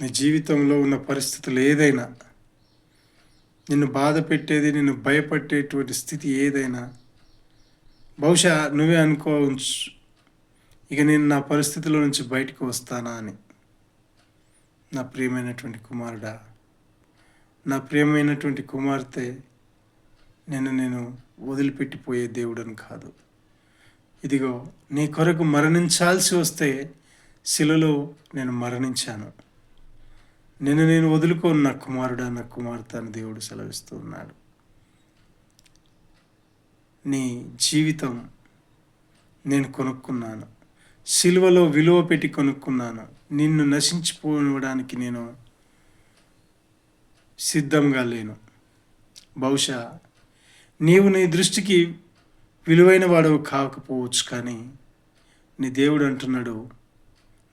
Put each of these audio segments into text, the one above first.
నీ జీవితంలో ఉన్న పరిస్థితులు ఏదైనా నిన్ను బాధ పెట్టేది నిన్ను భయపట్టేటువంటి స్థితి ఏదైనా బహుశా నువ్వే అనుకోవచ్చు ఇక నేను నా పరిస్థితిలో నుంచి బయటకు వస్తానా అని. నా ప్రియమైనటువంటి కుమారుడా నా ప్రియమైనటువంటి కుమార్తె నేను నేను వదిలిపెట్టిపోయే దేవుడని కాదు. ఇదిగో నీ కొరకు మరణించాల్సి వస్తే శిలలో నేను మరణించాను. నేను నేను వదులుకోను నా కుమారుడా నా కుమార్తె అని దేవుడు సెలవిస్తూ ఉన్నాడు. నీ జీవితం నేను కొనుక్కున్నాను. సిలువలో విలువ పెట్టి కొనుక్కున్నాను. నిన్ను నశించిపోవడానికి నేను సిద్ధంగా లేను. బహుశా నీవు నీ దృష్టికి విలువైన వాడు కాకపోవచ్చు కానీ నీ దేవుడు అంటున్నాడు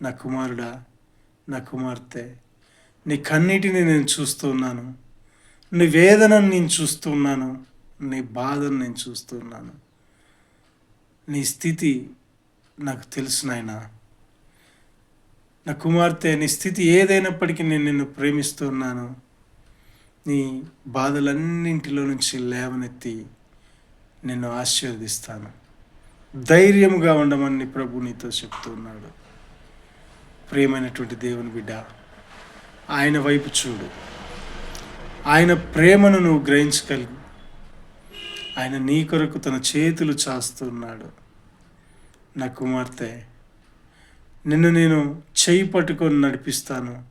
నా కుమారుడా నా కుమార్తె నీ కన్నీటిని నేను చూస్తున్నాను నీ వేదనను నేను చూస్తున్నాను నీ బాధను నేను చూస్తున్నాను నీ స్థితి నాకు తెలుసు నాయనా. నా కుమార్తె నీ స్థితి ఏదైనప్పటికీ నేను నిన్ను ప్రేమిస్తున్నాను నీ బాధలన్నింటిలో నుంచి లేవనెత్తి నిన్ను ఆశీర్వదిస్తాను. ధైర్యముగా ఉండమని ప్రభు నీతో చెప్తున్నాడు ప్రియమైనటువంటి దేవుని బిడ్డ ఆయన వైపు చూడు. ఆయన ప్రేమను నువ్వు గ్రహించగలిగి ఆయన నీ కొరకు తన చేతులు చాస్తున్నాడు. నా కుమార్తె నిన్ను నేను చేయి పట్టుకొని నడిపిస్తాను.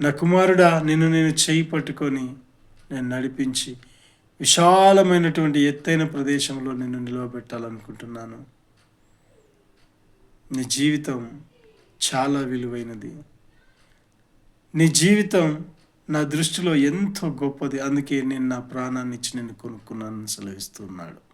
నా కుమారుడా నిన్ను నేను చేయి పట్టుకొని నేను నడిపించి విశాలమైనటువంటి ఎత్తైన ప్రదేశంలో నిన్ను నిలవబెట్టాలనుకుంటున్నాను. నీ జీవితం చాలా విలువైనది. నీ జీవితం నా దృష్టిలో ఎంతో గొప్పది. అందుకే నేను నా ప్రాణాన్ని ఇచ్చి నేను కొనుక్కున్నానని సెలవిస్తున్నాడు